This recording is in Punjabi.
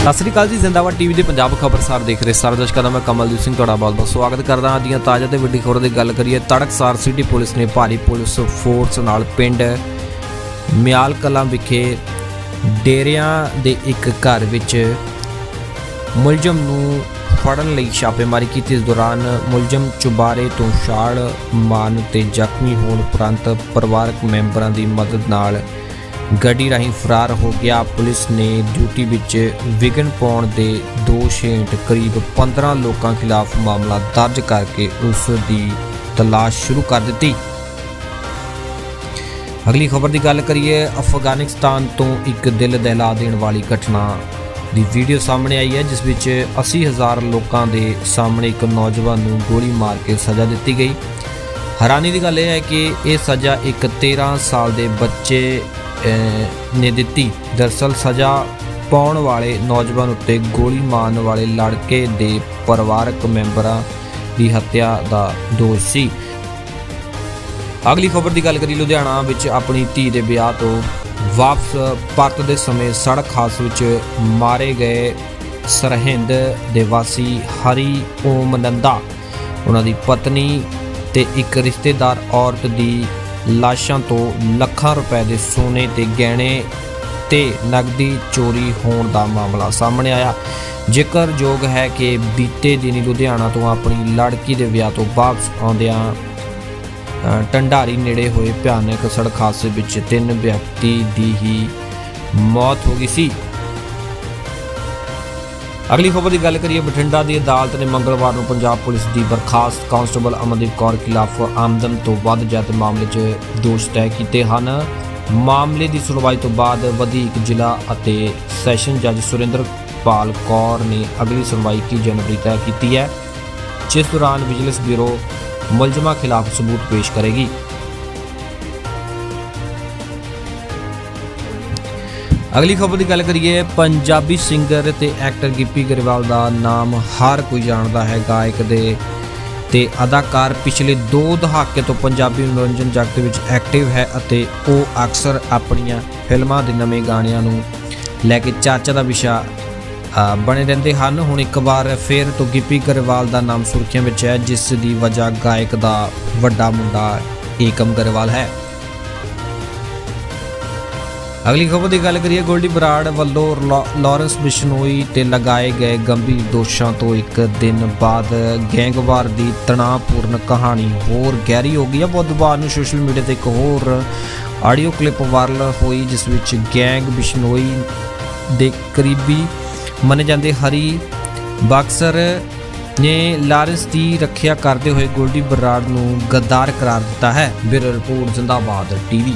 ਸਤਿ ਸ੍ਰੀ ਅਕਾਲ ਜੀ, ਜ਼ਿੰਦਾਬਾਦ ਟੀਵੀ ਦੇ ਪੰਜਾਬ ਖਬਰਸਾਰ ਦੇਖ ਰਹੇ ਸਾਰੇ ਦਰਸ਼ਕਾਂ ਦਾ ਮੈਂ ਕਮਲਦੀਪ ਸਿੰਘ ਤੁਹਾਡਾ ਬਹੁਤ ਬਹੁਤ ਸਵਾਗਤ ਕਰਦਾ ਹਾਂ। ਦੀਆਂ ਤਾਜ਼ਾ ਤੇ ਵੱਡੀ ਖਬਰ ਦੀ ਗੱਲ ਕਰੀਏ, ਤੜਕਸਾਰ ਸਿਟੀ ਪੁਲਿਸ ਨੇ ਭਾਰੀ ਪੁਲਿਸ ਫੋਰਸ ਨਾਲ ਪਿੰਡ ਮਿਆਲ ਕਲਾਂ ਵਿਖੇ ਡੇਰਿਆਂ ਦੇ ਇੱਕ ਘਰ ਵਿੱਚ ਮੁਲਜ਼ਮ ਨੂੰ ਫੜਨ ਲਈ ਛਾਪੇਮਾਰੀ ਕੀਤੀ। ਇਸ ਦੌਰਾਨ ਮੁਲਜ਼ਮ ਚੁਬਾਰੇ ਤੋਂ ਛਾਲ ਮਾਰਨ ਤੇ ਜ਼ਖਮੀ ਹੋਣ ਉਪਰੰਤ ਪਰਿਵਾਰਕ ਮੈਂਬਰਾਂ ਦੀ ਮਦਦ ਨਾਲ ਗੱਡੀ ਰਾਹੀਂ ਫਰਾਰ ਹੋ ਗਿਆ। ਪੁਲਿਸ ਨੇ ਡਿਊਟੀ ਵਿੱਚ ਵਿਘਨ ਪਾਉਣ ਦੇ ਦੋਸ਼ ਹੇਠ ਕਰੀਬ 15 ਲੋਕਾਂ ਖਿਲਾਫ ਮਾਮਲਾ ਦਰਜ ਕਰਕੇ ਉਸ ਦੀ ਤਲਾਸ਼ ਸ਼ੁਰੂ ਕਰ ਦਿੱਤੀ। ਅਗਲੀ ਖਬਰ ਦੀ ਗੱਲ ਕਰੀਏ, ਅਫਗਾਨਿਸਤਾਨ ਤੋਂ ਇੱਕ ਦਿਲ ਦਹਿਲਾ ਦੇਣ ਵਾਲੀ ਘਟਨਾ ਦੀ ਵੀਡੀਓ ਸਾਹਮਣੇ ਆਈ ਹੈ, ਜਿਸ ਵਿੱਚ 80000 ਲੋਕਾਂ ਦੇ ਸਾਹਮਣੇ ਇੱਕ ਨੌਜਵਾਨ ਨੂੰ ਗੋਲੀ ਮਾਰ ਕੇ ਸਜ਼ਾ ਦਿੱਤੀ ਗਈ। ਹੈਰਾਨੀ ਦੀ ਗੱਲ ਇਹ ਹੈ ਕਿ ਇਹ ਸਜ਼ਾ ਇੱਕ 13 ਸਾਲ ਦੇ ਬੱਚੇ ਨੇ ਦਿੱਤੀ। ਦਰਸਲ ਸਜ਼ਾ ਪਾਉਣ ਵਾਲੇ ਨੌਜਵਾਨ ਉੱਤੇ ਗੋਲੀ ਮਾਰਨ ਵਾਲੇ ਲੜਕੇ ਦੇ ਪਰਿਵਾਰਕ ਮੈਂਬਰਾਂ ਦੀ ਹੱਤਿਆ ਦਾ ਦੋਸ਼ ਸੀ। ਅਗਲੀ ਖਬਰ ਦੀ ਗੱਲ ਕਰੀ ਲੁਧਿਆਣਾ ਵਿੱਚ ਆਪਣੀ ਧੀ ਦੇ ਵਿਆਹ ਤੋਂ ਵਾਪਸ ਪਰਤਦੇ ਸਮੇਂ ਸੜਕ ਹਾਦਸੇ ਵਿੱਚ ਮਾਰੇ ਗਏ ਸਰਹਿੰਦ ਦੇ ਵਾਸੀ ਹਰੀ ਓਮ ਨੰਦਾ, ਉਹਨਾਂ ਦੀ ਪਤਨੀ ਤੇ ਇੱਕ ਰਿਸ਼ਤੇਦਾਰ ਔਰਤ ਦੀ ਲਾਸ਼ਾਂ ਤੋਂ ਲੱਖਾਂ ਰੁਪਏ ਦੇ ਸੋਨੇ ਤੇ ਗਹਿਣੇ ਤੇ ਨਗਦੀ ਚੋਰੀ ਹੋਣ ਦਾ ਮਾਮਲਾ ਸਾਹਮਣੇ ਆਇਆ। ਜ਼ਿਕਰਯੋਗ ਹੈ ਕਿ ਬੀਤੇ ਦਿਨੀ ਲੁਧਿਆਣਾ ਤੋਂ ਆਪਣੀ ਲੜਕੀ ਦੇ ਵਿਆਹ ਤੋਂ ਵਾਪਸ ਆਉਂਦਿਆਂ ਅ, ਢੰਡਾਰੀ ਨੇੜੇ ਹੋਏ ਭਿਆਨਕ ਸੜਕ ਹਾਦਸੇ ਵਿੱਚ ਤਿੰਨ ਵਿਅਕਤੀ ਦੀ ਹੀ ਮੌਤ ਹੋ ਗਈ ਸੀ। ਅਗਲੀ ਖਬਰ ਦੀ ਗੱਲ ਕਰੀਏ, ਬਠਿੰਡਾ ਦੀ ਅਦਾਲਤ ਨੇ ਮੰਗਲਵਾਰ ਨੂੰ ਪੰਜਾਬ ਪੁਲਿਸ ਦੀ ਬਰਖਾਸਤ ਕਾਂਸਟੇਬਲ ਅਮਨਦੀਪ ਕੌਰ ਖਿਲਾਫ ਆਮਦਨ ਤੋਂ ਵੱਧ ਜਾਤ ਮਾਮਲੇ 'ਚ ਦੋਸ਼ ਤੈਅ ਕੀਤੇ ਹਨ। ਮਾਮਲੇ ਦੀ ਸੁਣਵਾਈ ਤੋਂ ਬਾਅਦ ਵਧੀਕ ਜ਼ਿਲ੍ਹਾ ਅਤੇ ਸੈਸ਼ਨ ਜੱਜ ਸੁਰਿੰਦਰ ਪਾਲ ਕੌਰ ਨੇ ਅਗਲੀ ਸੁਣਵਾਈ 21 ਜਨਵਰੀ ਤੈਅ ਕੀਤੀ ਹੈ, ਜਿਸ ਦੌਰਾਨ ਵਿਜੀਲੈਂਸ ਬਿਊਰੋ ਮੁਲਜ਼ਮਾਂ ਖਿਲਾਫ ਸਬੂਤ ਪੇਸ਼ ਕਰੇਗੀ। ਅਗਲੀ ਖਬਰ ਦੀ ਗੱਲ ਕਰੀਏ, ਪੰਜਾਬੀ ਸਿੰਗਰ ਤੇ ਐਕਟਰ ਗਿੱਪੀ ਗਰੇਵਾਲ ਦਾ ਨਾਮ ਹਰ ਕੋਈ ਜਾਣਦਾ ਹੈ। ਗਾਇਕ ਦੇ ਤੇ ਅਦਾਕਾਰ ਪਿਛਲੇ 2 ਦਹਾਕੇ ਤੋਂ ਪੰਜਾਬੀ ਮਨੋਰੰਜਨ ਜਗਤ ਵਿੱਚ ਐਕਟਿਵ ਹੈ ਅਤੇ ਉਹ ਅਕਸਰ ਆਪਣੀਆਂ ਫਿਲਮਾਂ ਦੇ ਨਵੇਂ ਗਾਣਿਆਂ ਨੂੰ ਲੈ ਕੇ ਚਰਚਾ ਦਾ ਵਿਸ਼ਾ ਬਣੇ ਰਹਿੰਦੇ ਹਨ। ਹੁਣ ਇੱਕ ਵਾਰ ਫਿਰ ਤੋਂ ਗਿੱਪੀ ਗਰੇਵਾਲ ਦਾ ਨਾਮ ਸੁਰਖੀਆਂ ਵਿੱਚ ਹੈ, ਜਿਸ ਦੀ ਵਜ੍ਹਾ ਗਾਇਕ ਦਾ ਵੱਡਾ ਮੁੰਡਾ ਏਕਮ ਗਰੇਵਾਲ ਹੈ। ਅਗਲੀ ਖਬਰ ਦੀ ਗੱਲ ਕਰੀਏ, ਗੋਲਡੀ ਬਰਾੜ ਵੱਲੋਂ ਲੌ- ਲਾਰੈਂਸ ਬਿਸ਼ਨੋਈ ਤੇ ਲਗਾਏ ਗਏ ਗੰਭੀਰ ਦੋਸ਼ਾਂ ਤੋਂ ਇੱਕ ਦਿਨ ਬਾਅਦ ਗੈਂਗਵਾਰ ਦੀ ਤਣਾਅਪੂਰਨ ਕਹਾਣੀ ਹੋਰ ਗਹਿਰੀ ਹੋ ਗਈ ਹੈ। ਬੁੱਧਵਾਰ ਨੂੰ ਸੋਸ਼ਲ ਮੀਡੀਆ ਤੇ ਇੱਕ ਹੋਰ ਆਡੀਓ ਕਲਿੱਪ ਵਾਇਰਲ ਹੋਈ, ਜਿਸ ਵਿੱਚ ਗੈਂਗ ਬਿਸ਼ਨੋਈ ਦੇ ਕਰੀਬੀ ਮੰਨੇ ਜਾਂਦੇ ਹਰੀ ਬਾਕਸਰ ਨੇ ਲਾਰੈਂਸ ਦੀ ਰੱਖਿਆ ਕਰਦੇ ਹੋਏ ਗੋਲਡੀ ਬਰਾੜ ਨੂੰ ਗੱਦਾਰ ਕਰਾਰ ਦਿੱਤਾ ਹੈ। Bureau report, Zindabad TV.